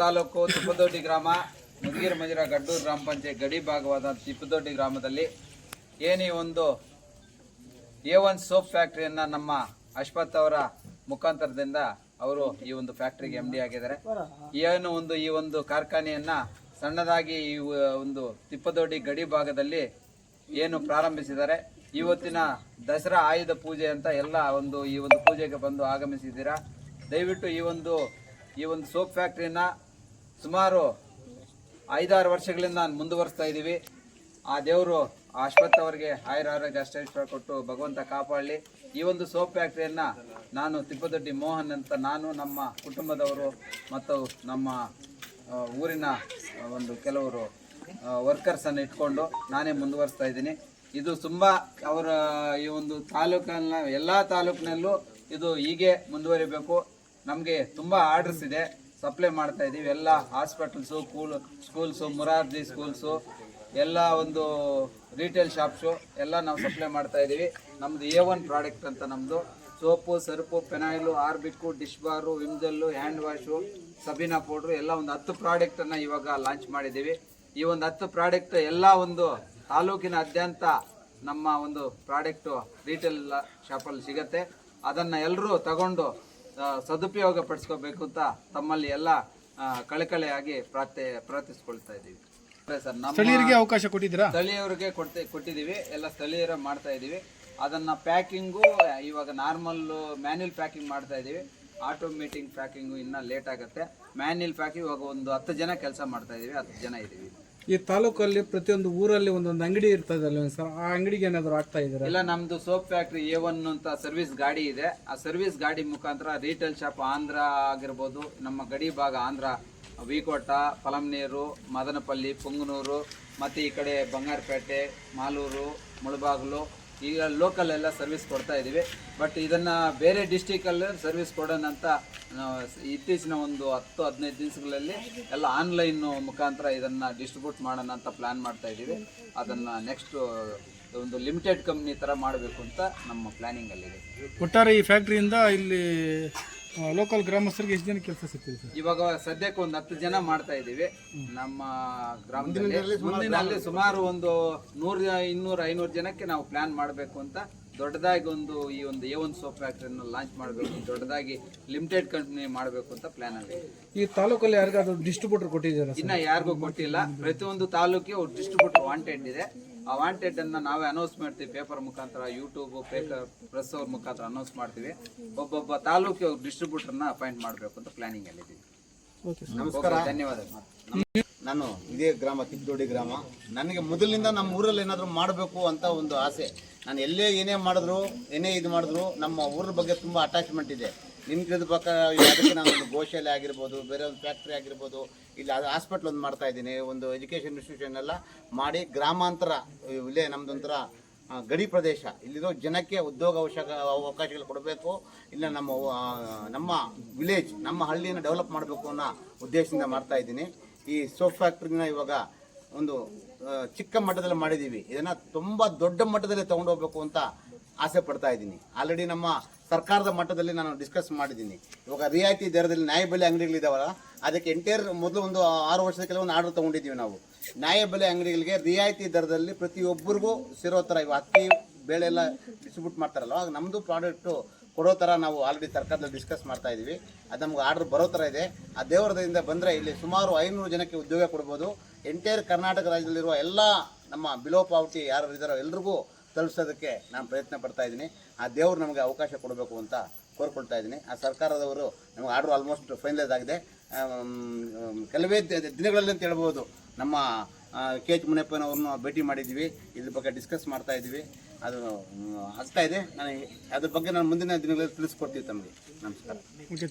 ತಾಲೂಕು ತಿಪ್ಪದೊಡ್ಡಿ ಗ್ರಾಮ, ಮುದುಗಿರಿ ಮಜಿರ ಗಡ್ಡೂರು ಗ್ರಾಮ ಪಂಚಾಯತ್ ಗಡಿ ಭಾಗವಾದ ತಿಪ್ಪದೊಡ್ಡಿ ಗ್ರಾಮದಲ್ಲಿ ಏನೇ ಒಂದು ಎ ಒನ್ ಸೋಪ್ ಫ್ಯಾಕ್ಟ್ರಿಯನ್ನು ನಮ್ಮ ಅಶ್ವಥ್ ಅವರ ಮುಖಾಂತರದಿಂದ ಅವರು ಈ ಒಂದು ಫ್ಯಾಕ್ಟ್ರಿಗೆ ಎಂ ಡಿ ಆಗಿದ್ದಾರೆ. ಏನು ಒಂದು ಈ ಒಂದು ಕಾರ್ಖಾನೆಯನ್ನ ಸಣ್ಣದಾಗಿ ಈ ಒಂದು ತಿಪ್ಪದೊಡ್ಡಿ ಗಡಿ ಭಾಗದಲ್ಲಿ ಏನು ಪ್ರಾರಂಭಿಸಿದ್ದಾರೆ? ಇವತ್ತಿನ ದಸರಾ ಆಯುಧ ಪೂಜೆ ಅಂತ ಎಲ್ಲ ಒಂದು ಈ ಒಂದು ಪೂಜೆಗೆ ಬಂದು ಆಗಮಿಸಿದ್ದೀರಾ? ದಯವಿಟ್ಟು ಈ ಒಂದು ಈ ಒಂದು ಸೋಪ್ ಫ್ಯಾಕ್ಟ್ರಿನ ಸುಮಾರು ಐದಾರು ವರ್ಷಗಳಿಂದ ನಾನು ಮುಂದುವರಿಸ್ತಾ ಇದ್ದೀವಿ. ಆ ದೇವರು ಅಶ್ವಥ್ ಅವರಿಗೆ ಆಯುರ ಆರೋಗ್ಯ ಅಷ್ಟೈಶ್ವರ ಕೊಟ್ಟು ಭಗವಂತ ಕಾಪಾಡಲಿ. ಈ ಒಂದು ಸೋಪ್ ಫ್ಯಾಕ್ಟ್ರಿಯನ್ನು ನಾನು ತಿಪ್ಪದೊಡ್ಡಿ ಮೋಹನ್ ಅಂತ ನಾನು, ನಮ್ಮ ಕುಟುಂಬದವರು ಮತ್ತು ನಮ್ಮ ಊರಿನ ಒಂದು ಕೆಲವರು ವರ್ಕರ್ಸನ್ನು ಇಟ್ಕೊಂಡು ನಾನೇ ಮುಂದುವರಿಸ್ತಾ ಇದ್ದೀನಿ. ಇದು ತುಂಬ ಅವರ ಈ ಒಂದು ತಾಲೂಕನ್ನ, ಎಲ್ಲ ತಾಲೂಕಿನಲ್ಲೂ ಇದು ಹೀಗೆ ಮುಂದುವರಿಬೇಕು. ನಮಗೆ ತುಂಬ ಆರ್ಡರ್ಸ್ ಇದೆ. ಸಪ್ಲೈ ಮಾಡ್ತಾ ಇದ್ದೀವಿ ಎಲ್ಲ ಹಾಸ್ಪಿಟಲ್ಸು ಕೂಲ್ ಸ್ಕೂಲ್ಸು ಮುರಾರ್ಜಿ ಸ್ಕೂಲ್ಸು ಎಲ್ಲ ಒಂದು ರಿಟೇಲ್ ಶಾಪ್ಸು ಎಲ್ಲ ನಾವು ಸಪ್ಲೈ ಮಾಡ್ತಾ ಇದ್ದೀವಿ ನಮ್ಮದು ಎ ಒನ್ ಪ್ರಾಡಕ್ಟ್ ಅಂತ ನಮ್ಮದು soap, Surf, phenyl ಆರ್ಬಿಕ್ಕು dish bar Vim gel hand wash Sabina powder ಎಲ್ಲ ಒಂದು ಹತ್ತು ಪ್ರಾಡಕ್ಟನ್ನು ಇವಾಗ ಲಾಂಚ್ ಮಾಡಿದ್ದೀವಿ ಈ ಒಂದು ಹತ್ತು ಪ್ರಾಡಕ್ಟ್ ಎಲ್ಲ ಒಂದು ತಾಲೂಕಿನಾದ್ಯಂತ ನಮ್ಮ ಒಂದು ಪ್ರಾಡಕ್ಟು ರಿಟೇಲ್ ಶಾಪಲ್ಲಿ ಸಿಗುತ್ತೆ. ಅದನ್ನು ಎಲ್ಲರೂ ತಗೊಂಡು ಸದುಪಯೋಗ ಪಡಿಸ್ಕೋಬೇಕು ಅಂತ ತಮ್ಮಲ್ಲಿ ಎಲ್ಲ ಕಳಕಳೆಯಾಗಿ ಪ್ರಾರ್ಥ ಪ್ರಾರ್ಥೆ ಪ್ರಾರ್ಥಿಸ್ಕೊಳ್ತಾ ಇದ್ದೀವಿ. ಸರ್ ನಮ್ಮ ಸ್ಥಳೀಯರಿಗೆ ಅವಕಾಶ ಕೊಟ್ಟಿದ್ದೀರಾ? ಸ್ಥಳೀಯರಿಗೆ ಕೊಡ್ತೆ ಕೊಟ್ಟಿದ್ದೀವಿ. ಎಲ್ಲ ಸ್ಥಳೀಯರ ಮಾಡ್ತಾ ಇದ್ದೀವಿ. ಅದನ್ನ ಪ್ಯಾಕಿಂಗು ಇವಾಗ ನಾರ್ಮಲ್ ಮ್ಯಾನ್ಯಲ್ ಪ್ಯಾಕಿಂಗ್ ಮಾಡ್ತಾ ಇದ್ದೀವಿ. ಆಟೋಮೇಟಿಂಗ್ ಪ್ಯಾಕಿಂಗು ಇನ್ನೂ ಲೇಟ್ ಆಗುತ್ತೆ. ಮ್ಯಾನ್ಯಲ್ ಪ್ಯಾಕಿಂಗ್ ಇವಾಗ ಒಂದು ಹತ್ತು ಜನ ಕೆಲಸ ಮಾಡ್ತಾ ಇದ್ದೀವಿ ಹತ್ತು ಜನ ಇದ್ದೀವಿ. ಈ ತಾಲೂಕಲ್ಲಿ ಪ್ರತಿಯೊಂದು ಊರಲ್ಲಿ ಒಂದೊಂದು ಅಂಗಡಿ ಇರ್ತದಲ್ಲ ಸರ್ ಆ ಅಂಗಡಿಗೆ ಏನಾದ್ರು ಆಗ್ತಾ ಇದ್ದಾರೆ? ಇಲ್ಲ, ನಮ್ದು ಸೋಪ್ ಫ್ಯಾಕ್ಟ್ರಿ ಎ ಒನ್ ಅಂತ ಸರ್ವಿಸ್ ಗಾಡಿ ಇದೆ. ಆ ಸರ್ವಿಸ್ ಗಾಡಿ ಮುಖಾಂತರ ರೀಟೇಲ್ ಶಾಪ್ ಆಂಧ್ರ ಆಗಿರ್ಬೋದು, ನಮ್ಮ ಗಡಿ ಭಾಗ ಆಂಧ್ರ ವಿಕೋಟ ಪಲಂನೀರು ಮದನಪಲ್ಲಿ, ಪುಂಗನೂರು, ಮತ್ತು ಈ ಕಡೆ ಬಂಗಾರಪೇಟೆ, ಮಾಲೂರು, ಮುಳಬಾಗಿಲು ಈಗ ಲೋಕಲ್ ಎಲ್ಲ ಸರ್ವಿಸ್ ಕೊಡ್ತಾ ಇದ್ದೀವಿ. ಬಟ್ ಇದನ್ನು ಬೇರೆ ಡಿಸ್ಟಿಕಲ್ಲಿ ಸರ್ವಿಸ್ ಕೊಡೋಣ ಅಂತ ಇತ್ತೀಚಿನ ಒಂದು ಹತ್ತು, ಹದಿನೈದು ದಿನಗಳಲ್ಲಿ ಎಲ್ಲ ಆನ್ಲೈನ್ ಮುಖಾಂತರ ಇದನ್ನು ಡಿಸ್ಟ್ರಿಬ್ಯೂಟ್ ಮಾಡೋಣ ಅಂತ ಪ್ಲ್ಯಾನ್ ಮಾಡ್ತಾ ಇದ್ದೀವಿ. ಅದನ್ನು ನೆಕ್ಸ್ಟ್ ಒಂದು ಲಿಮಿಟೆಡ್ ಕಂಪ್ನಿ ಥರ ಮಾಡಬೇಕು ಅಂತ ನಮ್ಮ ಪ್ಲ್ಯಾನಿಂಗಲ್ಲಿದೆ ಒಟ್ಟಾರೆ ಈ ಫ್ಯಾಕ್ಟ್ರಿಯಿಂದ ಇಲ್ಲಿ ಲೋಕಲ್ ಗ್ರಾಮಸ್ಥರಿಗೆ ಎಷ್ಟು ಜನ ಕೆಲಸ ಸಿಗ್ತದೆ ಸರ್? ಇವಾಗ ಸದ್ಯಕ್ಕೆ ಒಂದು ಹತ್ತು ಜನ ಮಾಡ್ತಾ ಇದ್ದೀವಿ. ನಮ್ಮ ಗ್ರಾಮದಲ್ಲಿ ಮುಂದಿನಲ್ಲಿ ಸುಮಾರು ಒಂದು ನೂರ ಇನ್ನೂರ ಐನೂರು ಜನಕ್ಕೆ ನಾವು ಪ್ಲಾನ್ ಮಾಡಬೇಕು ಅಂತ ದೊಡ್ಡದಾಗಿ ಒಂದು ಈ ಒಂದು ಎ ಒನ್ ಸೋಪ್ ಫ್ಯಾಕ್ಟ್ರಿಯನ್ನು ಲಾಂಚ್ ಮಾಡಬೇಕು ದೊಡ್ಡದಾಗಿ ಲಿಮಿಟೆಡ್ ಕಂಪ್ನಿ ಮಾಡಬೇಕು ಅಂತ ಪ್ಲಾನ್ ಆಗಿದೆ ಈ ತಾಲೂಕಲ್ಲಿ ಯಾರಿಗಾದ್ರೂ ಡಿಸ್ಟ್ರಿಬ್ಯೂಟರ್ ಕೊಟ್ಟಿದ್ದಾರೆ ಇನ್ನ ಯಾರಿಗೂ ಕೊಟ್ಟಿಲ್ಲ. ಪ್ರತಿಯೊಂದು ತಾಲೂಕಿಗೆ ಡಿಸ್ಟ್ರಿಬ್ಯೂಟರ್ ವಾಂಟೆಡ್ ಇದೆ. ಆ ವಾಂಟೆಡ್ ಅನ್ನ ನಾವೇ ಅನೌನ್ಸ್ ಮಾಡ್ತೀವಿ. ಪೇಪರ್ ಮುಖಾಂತರ ಯೂಟ್ಯೂಬ್ ಪೇಪರ್ ಪ್ರೆಸ್ ಅವ್ರ ಮುಖಾಂತರ ಅನೌನ್ಸ್ ಮಾಡ್ತೀವಿ. ಒಬ್ಬೊಬ್ಬ ತಾಲೂಕಿಗೆ ನ ಅಪಾಯಿಂಟ್ ಮಾಡಬೇಕು ಅಂತ ಪ್ಲಾನಿಂಗ್ ಅಲ್ಲಿ ಇದ್ದೀವಿ ಓಕೆ ಸರ್ ನಮಸ್ಕಾರ. ಧನ್ಯವಾದ ನಾನು ಇದೇ ಗ್ರಾಮ ತಿದ್ದೋಡಿ ಗ್ರಾಮ. ನನಗೆ ಮೊದಲಿನಿಂದ ನಮ್ಮ ಊರಲ್ಲಿ ಏನಾದರೂ ಮಾಡಬೇಕು ಅಂತ ಒಂದು ಆಸೆ. ನಾನು ಎಲ್ಲೇ ಏನೇ ಮಾಡಿದ್ರು ಏನೇ ಇದು ಮಾಡಿದ್ರು ನಮ್ಮ ಊರ ಬಗ್ಗೆ ತುಂಬ ಅಟ್ಯಾಚ್ಮೆಂಟ್ ಇದೆ. ನಿಮ್ಮ ಪಕ್ಕ ನಾನು ಒಂದು ಗೋಶಾಲೆ ಆಗಿರ್ಬೋದು ಬೇರೆ ಒಂದು ಫ್ಯಾಕ್ಟ್ರಿ ಆಗಿರ್ಬೋದು ಇಲ್ಲಿ ಅದು ಹಾಸ್ಪಿಟ್ಲ್ ಒಂದು ಮಾಡ್ತಾ ಇದ್ದೀನಿ ಒಂದು ಎಜುಕೇಷನ್ ಇನ್ಸ್ಟಿಟ್ಯೂಷನ್ ಎಲ್ಲ ಮಾಡಿ ಗ್ರಾಮಾಂತರ ಇಲ್ಲೇ ನಮ್ದೊಂಥರ ಆ, ಗಡಿ ಪ್ರದೇಶ. ಇಲ್ಲಿರೋ ಜನಕ್ಕೆ ಉದ್ಯೋಗ ಅವಶ್ಯಕ ಅವಕಾಶಗಳು ಕೊಡಬೇಕು ಇಲ್ಲ ನಮ್ಮ ನಮ್ಮ ವಿಲೇಜ್ ನಮ್ಮ ಹಳ್ಳಿಯನ್ನು ಡೆವಲಪ್ ಮಾಡಬೇಕು ಅನ್ನೋ ಉದ್ದೇಶದಿಂದ ಮಾಡ್ತಾ ಇದ್ದೀನಿ. ಈ ಸೋಪ್ ಫ್ಯಾಕ್ಟ್ರಿನ ಇವಾಗ ಒಂದು ಚಿಕ್ಕ ಮಟ್ಟದಲ್ಲಿ ಮಾಡಿದ್ದೀವಿ ಇದನ್ನು ತುಂಬ ದೊಡ್ಡ ಮಟ್ಟದಲ್ಲಿ ತೊಗೊಂಡೋಗ್ಬೇಕು ಅಂತ ಆಸೆ ಪಡ್ತಾ ಇದ್ದೀನಿ. ಆಲ್ರೆಡಿ ನಮ್ಮ ಸರ್ಕಾರದ ಮಟ್ಟದಲ್ಲಿ ನಾನು ಡಿಸ್ಕಸ್ ಮಾಡಿದ್ದೀನಿ. ಇವಾಗ ರಿಯಾಯಿತಿ ದರದಲ್ಲಿ ನ್ಯಾಯಬೆಲೆ ಅಂಗಡಿಗಳಿದ್ದಾವಲ್ಲ ಅದಕ್ಕೆ ಎಂಟೈರ್ ಮೊದಲು ಒಂದು ಆರು ವರ್ಷದ ಕೆಲವೊಂದು ಆರ್ಡರ್ ತೊಗೊಂಡಿದ್ದೀವಿ ನಾವು. ನ್ಯಾಯಬೆಲೆ ಅಂಗಡಿಗಳಿಗೆ ರಿಯಾಯಿತಿ ದರದಲ್ಲಿ ಪ್ರತಿಯೊಬ್ಬರಿಗೂ ಸಿರೋ ಥರ ಇವು ಅಕ್ಕಿ, ಬೇಳೆ ಎಲ್ಲ ಡಿಸ್ಟ್ರಿಬ್ಯೂಟ್ ಮಾಡ್ತಾರಲ್ಲ, ಆಗ ನಮ್ಮದು ಪ್ರಾಡಕ್ಟು ಕೊಡೋ ಥರ ನಾವು ಆಲ್ರೆಡಿ ಸರ್ಕಾರದಲ್ಲಿ ಡಿಸ್ಕಸ್ ಮಾಡ್ತಾ ಇದ್ದೀವಿ ಅದು ನಮ್ಗೆ ಆರ್ಡರ್ ಬರೋ ಥರ ಇದೆ. ಆ ದೇವರದಿಂದ ಬಂದರೆ ಇಲ್ಲಿ ಸುಮಾರು ಐನೂರು ಜನಕ್ಕೆ ಉದ್ಯೋಗ ಕೊಡ್ಬೋದು. ಎಂಟೈರ್ ಕರ್ನಾಟಕ ರಾಜ್ಯದಲ್ಲಿರುವ ಎಲ್ಲ ನಮ್ಮ ಬಿಲೋ ಪಾವತಿ ಯಾರು ಇದ್ದಾರೋ ಎಲ್ರಿಗೂ ತಲುಪಿಸೋದಕ್ಕೆ ನಾನು ಪ್ರಯತ್ನ ಪಡ್ತಾ ಇದ್ದೀನಿ. ಆ ದೇವರು ನಮಗೆ ಅವಕಾಶ ಕೊಡಬೇಕು ಅಂತ ಕೋರ್ಕೊಳ್ತಾ ಇದ್ದೀನಿ. ಆ ಸರ್ಕಾರದವರು ನಮಗೆ ಆರ್ಡರ್ ಆಲ್ಮೋಸ್ಟ್ ಫೈನಲೈಸ್ ಆಗಿದೆ. ಕೆಲವೇ ದಿನಗಳಲ್ಲಿ ಅಂತ ಹೇಳ್ಬೋದು. ನಮ್ಮ ಕೆ ಎಚ್ ಮುನಿಯಪ್ಪನವ್ರನ್ನ ಭೇಟಿ ಮಾಡಿದ್ದೀವಿ. ಇದ್ರ ಬಗ್ಗೆ ಡಿಸ್ಕಸ್ ಮಾಡ್ತಾ ಇದ್ವಿ ಅದು ಆಗ್ತಾ ಇದೆ. ನಾನು, ಅದ್ರ ಬಗ್ಗೆ ನಾನು ಮುಂದಿನ ದಿನಗಳಲ್ಲಿ ತಿಳಿಸ್ಕೊಡ್ತೀವಿ ತಮಗೆ. ನಮಸ್ಕಾರ. Thank you